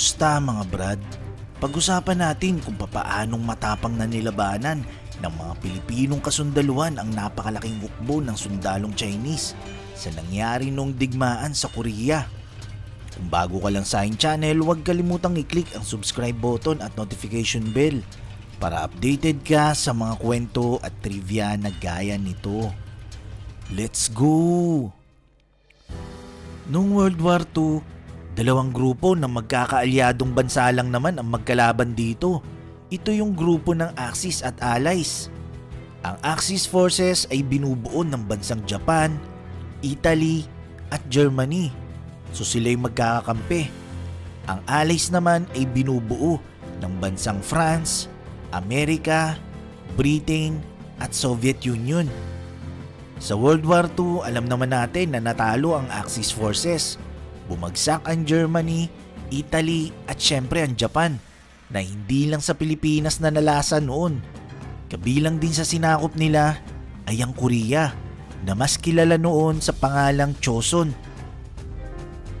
Kumusta mga brad? Pag-usapan natin kung papaanong matapang na nilabanan ng mga Pilipinong kasundaluhan ang napakalaking hukbo ng sundalong Chinese sa nangyari nung digmaan sa Korea. Kung bago ka lang sa aking channel, huwag kalimutang i-click ang subscribe button at notification bell para updated ka sa mga kwento at trivia na gaya nito. Let's go! Noong World War II, dalawang grupo ng magkakaalyadong bansa lang naman ang magkalaban dito. Ito yung grupo ng Axis at Allies. Ang Axis forces ay binubuo ng bansang Japan, Italy at Germany. So sila'y magkakakampi. Ang Allies naman ay binubuo ng bansang France, Amerika, Britain at Soviet Union. Sa World War II, alam naman natin na natalo ang Axis forces. Bumagsak ang Germany, Italy at syempre ang Japan na hindi lang sa Pilipinas na nalasa noon. Kabilang din sa sinakop nila ay ang Korea na mas kilala noon sa pangalang Choson.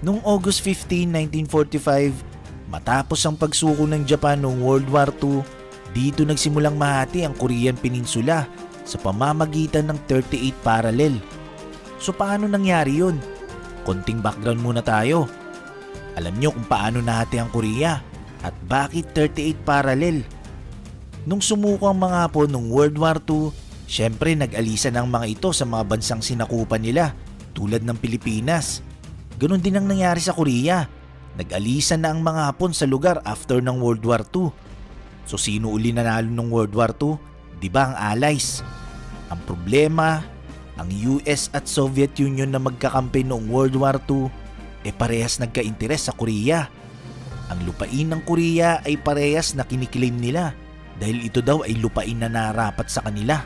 Noong August 15, 1945, matapos ang pagsuko ng Japan noong World War II, dito nagsimulang mahati ang Korean Peninsula sa pamamagitan ng 38 parallel. So paano nangyari yun? Konting background muna tayo. Alam nyo kung paano nahati ang Korea at bakit 38 parallel. Nung sumuko ang mga Hapon noong World War II, syempre nag-alisan ang mga ito sa mga bansang sinakupan nila tulad ng Pilipinas. Ganon din ang nangyari sa Korea. Nag-alisan na ang mga Hapon sa lugar after ng World War II. So sino uli nanalo ng World War II? Di ba ang Allies? Ang problema, ang US at Soviet Union na magkakampi noong World War II e parehas nagka-interes sa Korea. Ang lupain ng Korea ay parehas na kiniklaim nila dahil ito daw ay lupain na narapat sa kanila.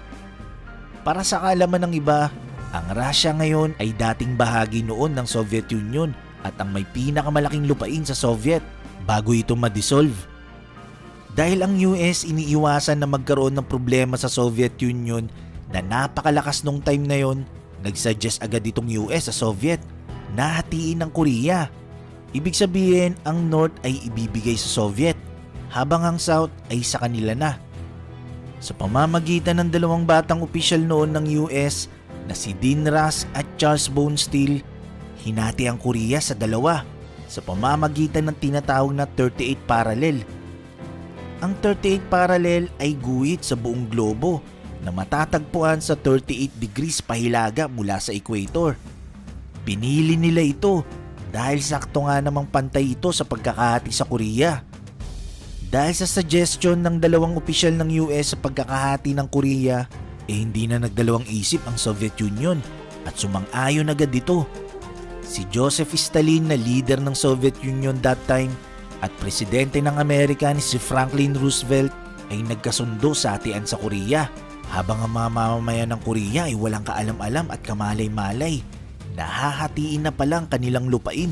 Para sa kaalaman ng iba, ang Russia ngayon ay dating bahagi noon ng Soviet Union at ang may pinakamalaking lupain sa Soviet bago ito ma-dissolve. Dahil ang US iniiwasan na magkaroon ng problema sa Soviet Union na napakalakas nung time na yon, nagsuggest agad itong US sa Soviet na hatiin ng Korea. Ibig sabihin, ang North ay ibibigay sa Soviet habang ang South ay sa kanila na. Sa pamamagitan ng dalawang batang opisyal noon ng US na si Dean Rusk at Charles Bonesteel, hinati ang Korea sa dalawa sa pamamagitan ng tinatawag na 38 parallel ang 38 parallel ay guhit sa buong globo na matatagpuan sa 38 degrees pahilaga mula sa equator. Pinili nila ito dahil sakto nga namang pantay ito sa pagkakahati sa Korea. Dahil sa suggestion ng dalawang opisyal ng US sa pagkakahati ng Korea, eh hindi na nagdalawang isip ang Soviet Union at sumang-ayon agad dito. Si Joseph Stalin na leader ng Soviet Union that time at presidente ng Amerika ni si Franklin Roosevelt ay nagkasundo sa hatian sa Korea habang ang mga mamamayan ng Korea ay walang kaalam-alam at kamalay-malay. Nahahatiin na palang kanilang lupain.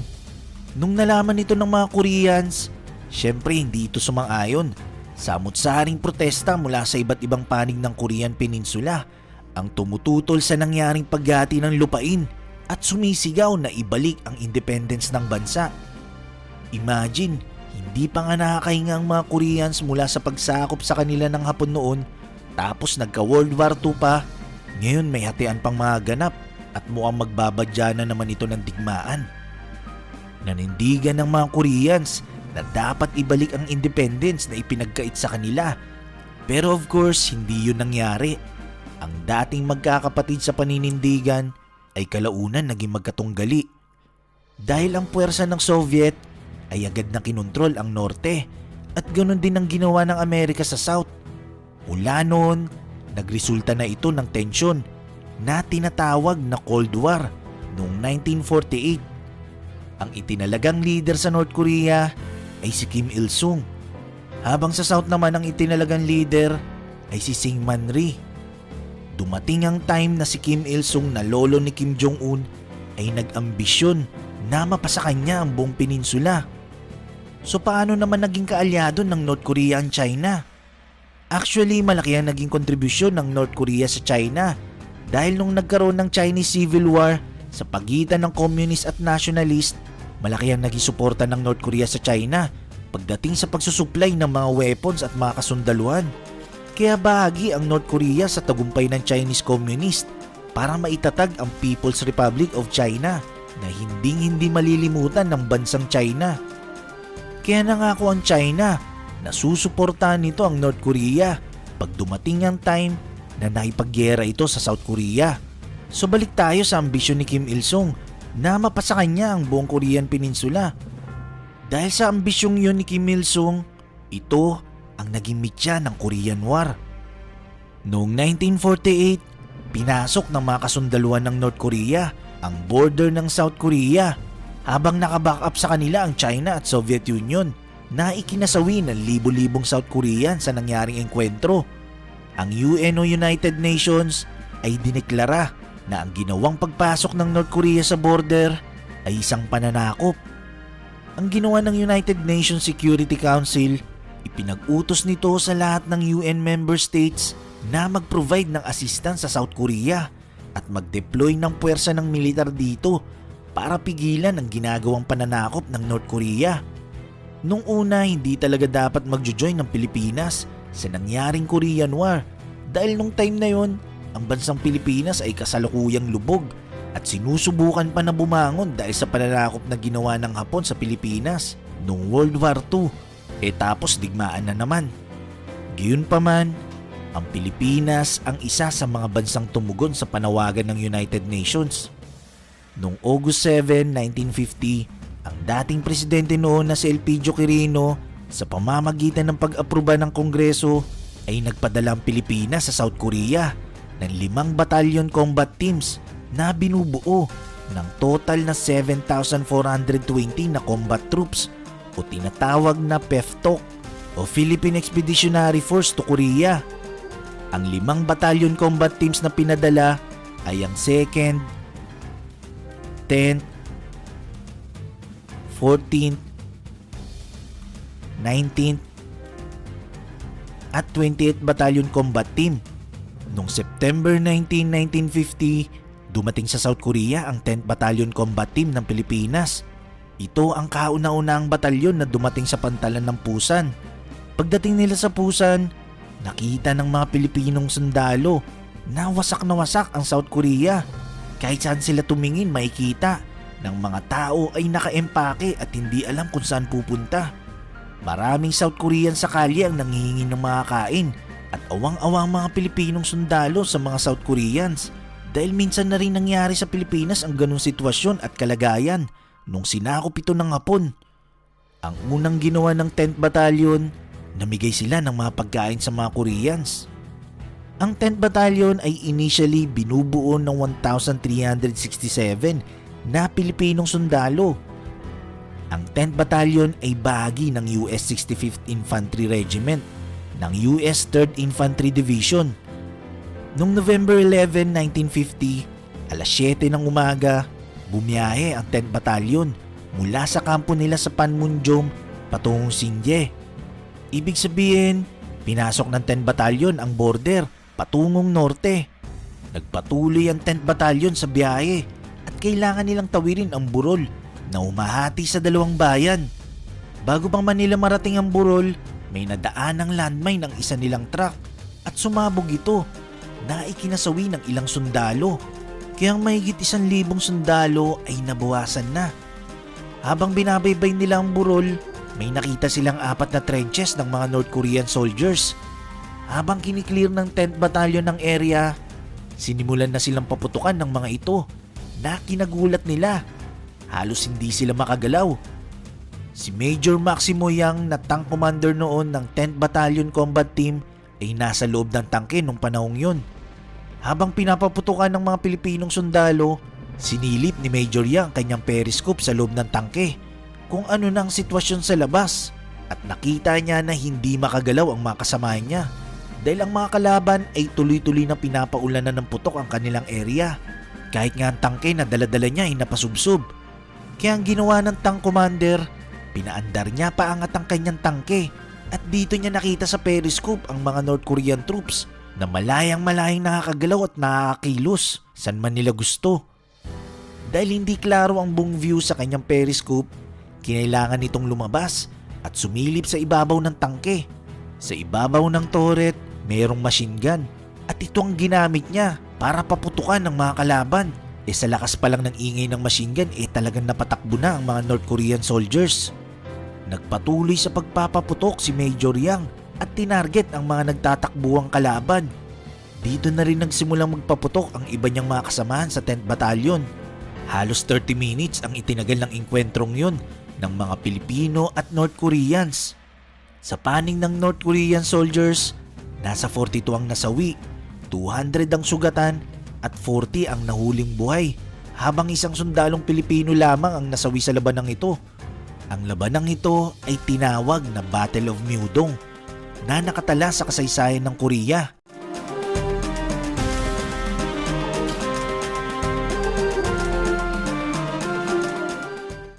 Nung nalaman ito ng mga Koreans, syempre hindi ito sumang-ayon. Samot-saring protesta mula sa iba't ibang panig ng Korean Peninsula ang tumututol sa nangyaring paghati ng lupain at sumisigaw na ibalik ang independence ng bansa. Imagine, hindi pa nga nakakahinga ang mga Koreans mula sa pagsakop sa kanila ng hapon noon tapos nagka World War II pa. Ngayon may hatian pang mga ganap at mukhang magbabadya na naman ito ng digmaan. Nanindigan ng mga Koreans na dapat ibalik ang independence na ipinagkait sa kanila. Pero of course, hindi yun nangyari. Ang dating magkakapatid sa paninindigan ay kalaunan naging magkatunggali. Dahil ang puwersa ng Soviet ay agad na kinontrol ang norte at ganoon din ang ginawa ng Amerika sa South. Mula noon, nagresulta na ito ng tensyon na tinatawag na Cold War noong 1948. Ang itinalagang leader sa North Korea ay si Kim Il-sung, habang sa South naman ang itinalagang leader ay si Syngman Rhee. Dumating ang time na si Kim Il-sung na lolo ni Kim Jong-un ay nag-ambisyon na mapasa kanya ang buong peninsula. So paano naman naging kaalyado ng North Korea ang China? Actually, malaki ang naging kontribusyon ng North Korea sa China dahil nung nagkaroon ng Chinese Civil War sa pagitan ng communist at nationalist, malaki ang naging suporta ng North Korea sa China pagdating sa pagsusupply ng mga weapons at mga kasundaluhan. Kaya bahagi ang North Korea sa tagumpay ng Chinese Communist para maitatag ang People's Republic of China na hinding-hindi malilimutan ng bansang China. Kaya nangako ang China na susuportahan nito ang North Korea pag dumating ang time na naipagyera ito sa South Korea. So balik tayo sa ambisyon ni Kim Il-sung na mapasa kanya ang buong Korean Peninsula. Dahil sa ambisyong yun ni Kim Il-sung, ito ang naging mitya ng Korean War. Noong 1948, pinasok ng mga kasundaluhan ng North Korea ang border ng South Korea habang nakaback up sa kanila ang China at Soviet Union na ikinasawi ng libo-libong South Korean sa nangyaring engkwentro. Ang UN o United Nations ay dineklara na ang ginawang pagpasok ng North Korea sa border ay isang pananakop. Ang ginawa ng United Nations Security Council, ipinag-utos nito sa lahat ng UN member states na mag-provide ng assistance sa South Korea at mag-deploy ng puwersa ng militar dito para pigilan ang ginagawang pananakop ng North Korea. Nung una, hindi talaga dapat magjo-join ng Pilipinas sa nangyaring Korean War dahil nung time na yon, ang bansang Pilipinas ay kasalukuyang lubog at sinusubukan pa na bumangon dahil sa pananakop na ginawa ng Hapon sa Pilipinas noong World War II. E tapos digmaan na naman. Gayun pa man, ang Pilipinas ang isa sa mga bansang tumugon sa panawagan ng United Nations. Noong August 7, 1950, ang dating presidente noon na si Elpidio Quirino sa pamamagitan ng pag-aproba ng Kongreso ay nagpadala ang Pilipinas sa South Korea ng limang batalyon combat teams na binubuo ng total na 7,420 na combat troops o tinatawag na PEFTOK o Philippine Expeditionary Force to Korea. Ang limang batalyon combat teams na pinadala ay ang 2nd, 10th, 14th, 19th, at 28th Battalion Combat Team. Noong September 19, 1950, dumating sa South Korea ang 10th Battalion Combat Team ng Pilipinas. Ito ang kauna-unahang batalyon na dumating sa pantalan ng Pusan. Pagdating nila sa Pusan, nakita ng mga Pilipinong sundalo na wasak na wasak ang South Korea. Kahit saan sila tumingin makikita ng mga tao ay nakaempake at hindi alam kung saan pupunta. Maraming South Korean sa kalye ang nangihingi ng mga kain at awang-awang mga Pilipinong sundalo sa mga South Koreans dahil minsan na rin nangyari sa Pilipinas ang ganong sitwasyon at kalagayan nung sinakop ito ng Hapon. Ang unang ginawa ng 10th Battalion, namigay sila ng mga pagkain sa mga Koreans. Ang 10th Battalion ay initially binubuo ng 1,367 na Pilipinong sundalo. Ang 10th Battalion ay bahagi ng US 65th Infantry Regiment ng US 3rd Infantry Division. Noong November 11, 1950, alas 7 ng umaga, bumiyahe ang 10th Battalion mula sa kampo nila sa Panmunjom patungong Sinje. Ibig sabihin, pinasok ng 10th Battalion ang border patungong norte. Nagpatuloy ang 10th Battalion sa biyahe kailangan nilang tawirin ang burol na umahati sa dalawang bayan. Bago pang Manila marating ang burol, may nadaan ng landmine ng isa nilang truck at sumabog ito na ikinasawi ng ilang sundalo. Kaya ang mahigit isang libong sundalo ay nabawasan na. Habang binabaybay nila ang burol, may nakita silang apat na trenches ng mga North Korean soldiers. Habang kiniklear ng 10th Battalion ng area, sinimulan na silang paputukan ng mga ito na kinagulat nila. Halos hindi sila makagalaw. Si Major Maximo Yang na tank commander noon ng 10th Battalion Combat Team ay nasa loob ng tangke nung panahong yun. Habang pinapaputukan ng mga Pilipinong sundalo, sinilip ni Major Yang ang kanyang periscope sa loob ng tangke kung ano na ang sitwasyon sa labas at nakita niya na hindi makagalaw ang mga kasama niya dahil ang mga kalaban ay tuloy-tuloy na pinapaulanan ng putok ang kanilang area. Kahit nga ang tangke na daladala niya ay napasubsob. Kaya ang ginawa ng tank commander, pinaandar niya paangat ang kanyang tangke at dito niya nakita sa periscope ang mga North Korean troops na malayang malayang nakakagalaw at nakakakilos saan man nila gusto. Dahil hindi klaro ang buong view sa kanyang periscope, kinailangan nitong lumabas at sumilip sa ibabaw ng tangke. Sa ibabaw ng turret, mayroong machine gun at ito ang ginamit niya para paputukan ng mga kalaban. E sa lakas pa lang ng ingay ng machine gun, eh talagang napatakbo na ang mga North Korean soldiers. Nagpatuloy sa pagpapaputok si Major Yang at tinarget ang mga nagtatakbuang kalaban. Dito na rin nagsimulang magpaputok ang iba niyang mga kasamahan sa 10th Battalion. Halos 30 minutes ang itinagal ng inkwentrong yun ng mga Pilipino at North Koreans. Sa paning ng North Korean soldiers, nasa 42 ang nasawi, 200 ang sugatan at 40 ang nahuling buhay habang isang sundalong Pilipino lamang ang nasawi sa labanang ito. Ang labanang ito ay tinawag na Battle of Myeodong na nakatala sa kasaysayan ng Korea.